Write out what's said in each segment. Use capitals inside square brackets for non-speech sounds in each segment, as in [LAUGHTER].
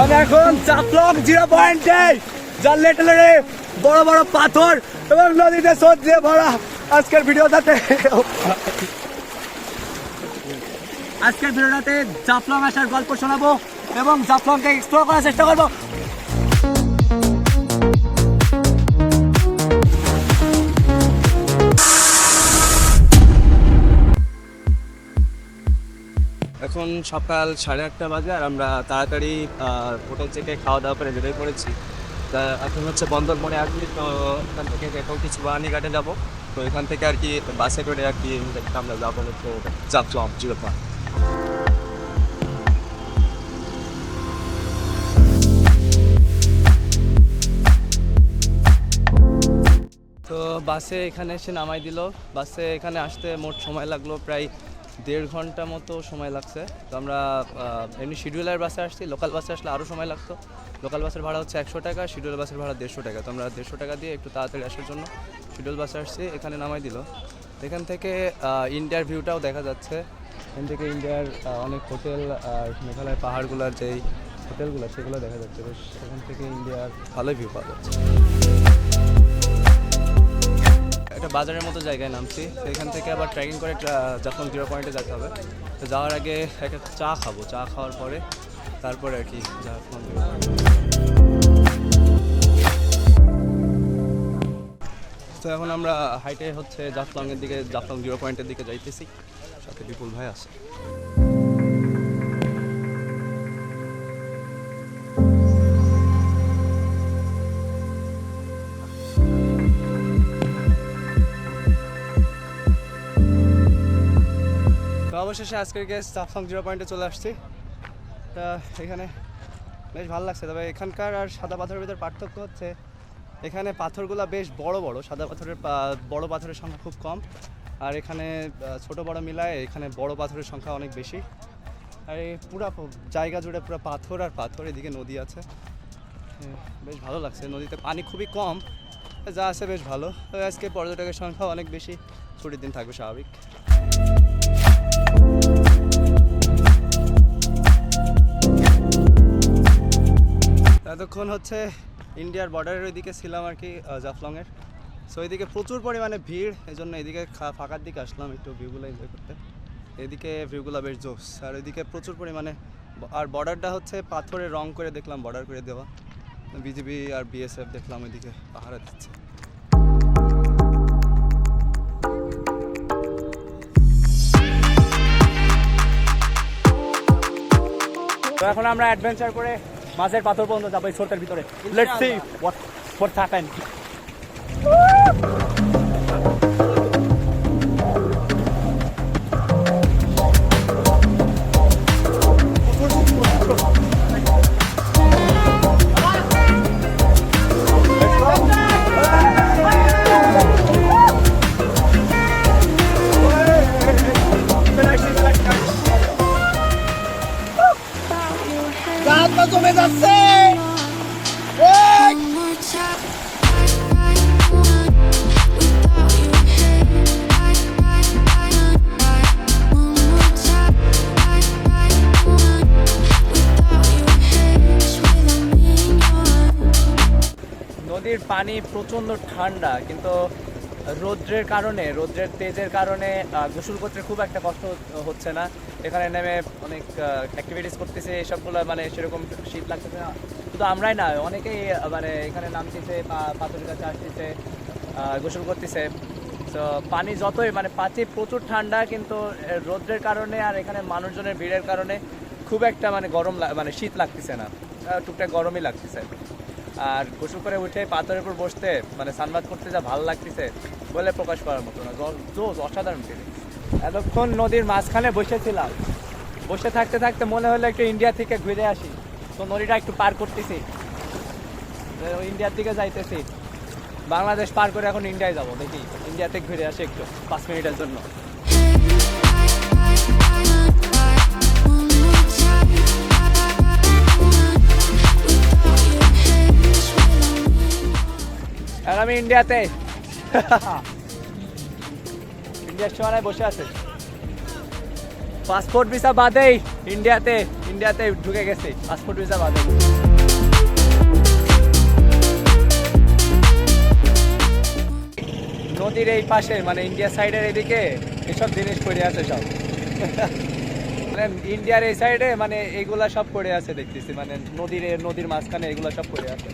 আমি এখন চাপলং জিরো পয়েন্টে যার লেটে বড় বড় পাথর এবং নদীতে স্রোত দিয়ে ভরা আজকের ভিডিওটাতে। আজকের ভিডিওটাতে জাফলং আসার গল্প শোনাবো এবং জাফলংকে এক্সপ্লোর করার চেষ্টা করব। এখন সকাল সাড়ে আটটা বাজে আর আমরা তাড়াতাড়ি হোটেল থেকে খাওয়া দাওয়া করে বেরিয়ে পড়েছি। তা এখন হচ্ছে বন্দরবনে আসবি তো এখান থেকে এখন কিছু বাহানি ঘাটে যাব। তো এখান থেকে আর কি বাসে করে আর কি আমরা যাব হচ্ছে চাপলাম জিরোপা। তো বাসে এখানে এসে নামাই দিল। বাসে এখানে আসতে মোট সময় লাগল প্রায় দেড় ঘণ্টা মতো সময় লাগছে। তো আমরা এমনি শিডিউলার বাসে আসছি লোকাল বাসে আসলে আরও সময় লাগতো। লোকাল বাসের ভাড়া হচ্ছে একশো টাকা শিডিউল বাসের ভাড়া দেড়শো টাকা। তো আমরা দেড়শো টাকা দিয়ে একটু তাড়াতাড়ি আসার জন্য শিডিউল বাসে আসছি, এখানে নামাই দিল। এখান থেকে ইন্ডিয়ার ভিউটাও দেখা যাচ্ছে। এখান থেকে ইন্ডিয়ার অনেক হোটেল আর মেঘালয়ের পাহাড়গুলোর যেই হোটেলগুলো সেগুলো দেখা যাচ্ছে। বেশ, এখান থেকে ইন্ডিয়ার ভালোই ভিউ পাওয়া যাচ্ছে। একটা বাজারের মতো জায়গায় নামছি। তো এখান থেকে আবার ট্রেকিং করে যখন জিরো পয়েন্টে যেতে হবে। তো যাওয়ার আগে একটা চা খাব। চা খাওয়ার পরে তারপরে আর কি তো এখন আমরা হাইটে হচ্ছে জাফলংয়ের দিকে জাফলং জিরো পয়েন্টের দিকে যাইতেছি। সাথে বিপুল ভাই আছে। অবশেষে আজকের গেস জাফলং জিরো পয়েন্টে চলে আসছি। তা এখানে বেশ ভালো লাগছে। তবে এখানকার আর সাদা পাথরের ভিতর পার্থক্য হচ্ছে, এখানে পাথরগুলো বেশ বড় বড়। সাদা পাথরের বড় পাথরের সংখ্যা খুব কম। আর এখানে ছোট বড় মিলায় এখানে বড় পাথরের সংখ্যা অনেক বেশি। আর এই পুরা জায়গা জুড়ে পুরো পাথর আর পাথর এদিকে নদী আছে। বেশ ভালো লাগছে। নদীতে পানি খুবই কম। যা আছে বেশ ভালো। আজকে পর্যটকের সংখ্যা অনেক বেশি। ছুটির দিন থাকবে স্বাভাবিক। এতক্ষণ হচ্ছে ইন্ডিয়ার বর্ডারের ওইদিকে ছিলাম আর কি জাফলংয়ের। সো এদিকে প্রচুর পরিমাণে ভিড় এই জন্য এদিকে ফাঁকার দিকে আসলাম একটু ভিউগুলো এনজয় করতে। এদিকে ভিউগুলো বেশ জোস আর এদিকে প্রচুর পরিমাণে আর বর্ডারটা হচ্ছে পাথরে রং করে দেখলাম বর্ডার করে দেওয়া। বিজিবি আর বিএসএফ দেখলাম ওইদিকে পাহারা দিচ্ছে। তো এখন আমরা অ্যাডভেঞ্চার করে মাছের পাথর পর্যন্ত যাব এই ছোটের ভিতরে। লেটস সি হোয়াট হোয়াট নদীর পানি প্রচণ্ড ঠান্ডা, কিন্তু রৌদ্রের কারণে, রৌদ্রের তেজের কারণে গোসল করতে খুব একটা কষ্ট হচ্ছে- না। এখানে নেমে অনেক অ্যাক্টিভিটিস করতেছে, এসবগুলো মানে সেরকম শীত লাগতেছে না। শুধু আমরাই না, অনেকেই মানে এখানে নামতেছে পাথরের কাছে আসতেছে গোসল করতেছে। তো পানি যতই মানে পাচি প্রচুর ঠান্ডা, কিন্তু রৌদ্রের কারণে আর এখানে মানুষজনের ভিড়ের কারণে খুব একটা মানে গরম মানে শীত লাগতেছে না। টুকটাক গরমই লাগতেছে। আর গোসল করে উঠে পাথরের উপর বসতে মানে সানবাদ করতে যা ভালো লাগতেছে, বলে প্রকাশ করার মতো না। জোস, অসাধারণ ফিলিং এতক্ষণ নদীর মাঝখানে বসেছিলাম। বসে থাকতে থাকতে মনে হলো একটু ইন্ডিয়া থেকে ঘুরে আসি। তো নদীটা একটু পার করতেছি। ইন্ডিয়ার দিকে যাইতেছি। বাংলাদেশ পার করে এখন ইন্ডিয়ায় যাব। দেখি, ইন্ডিয়াতে ঘুরে আসি একটু, পাঁচ মিনিটের জন্য। আমি ইন্ডিয়াতে। ইন্ডিয়ার সীমানায় বসে আছে। পাসপোর্ট ভিসা বাদেই ইন্ডিয়াতে ইন্ডিয়াতে ঢুকে গেছি, পাসপোর্ট ভিসা বাদে নদীর এই পাশে মানে ইন্ডিয়া সাইডের এদিকে এসব জিনিস পড়ে আছে সব। মানে ইন্ডিয়ার এই সাইডে মানে এগুলা সব পড়ে আছে দেখতেছি মানে নদীর নদীর মাঝখানে এগুলা সব পড়ে আছে।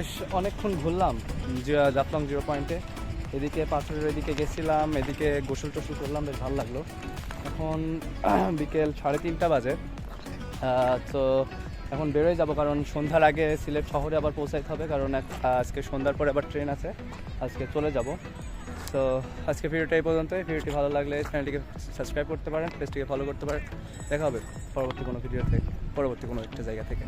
বেশ অনেকক্ষণ ঘুরলাম জি- জাফলং জিরো পয়েন্টে এদিকে পাথরের এদিকে গেছিলাম, এদিকে গোসল টোসল করলাম, বেশ ভালো লাগল। এখন [CLEARS THROAT] বিকেল সাড়ে তিনটা বাজে। তো এখন বেরোয় যাব, কারণ সন্ধ্যার আগে সিলেট শহরে আবার পৌঁছাইতে হবে, কারণ আজকে সন্ধ্যার পরে আবার ট্রেন আছে, আজকে চলে যাব। তো আজকে ভিডিওটা এই পর্যন্তই। ভিডিওটি ভালো লাগলে চ্যানেলটিকে সাবস্ক্রাইব করতে পারেন পেজটিকে ফলো করতে পারেন। দেখা হবে পরবর্তী কোনো ভিডিও থেকে পরবর্তী কোনো একটা জায়গা থেকে।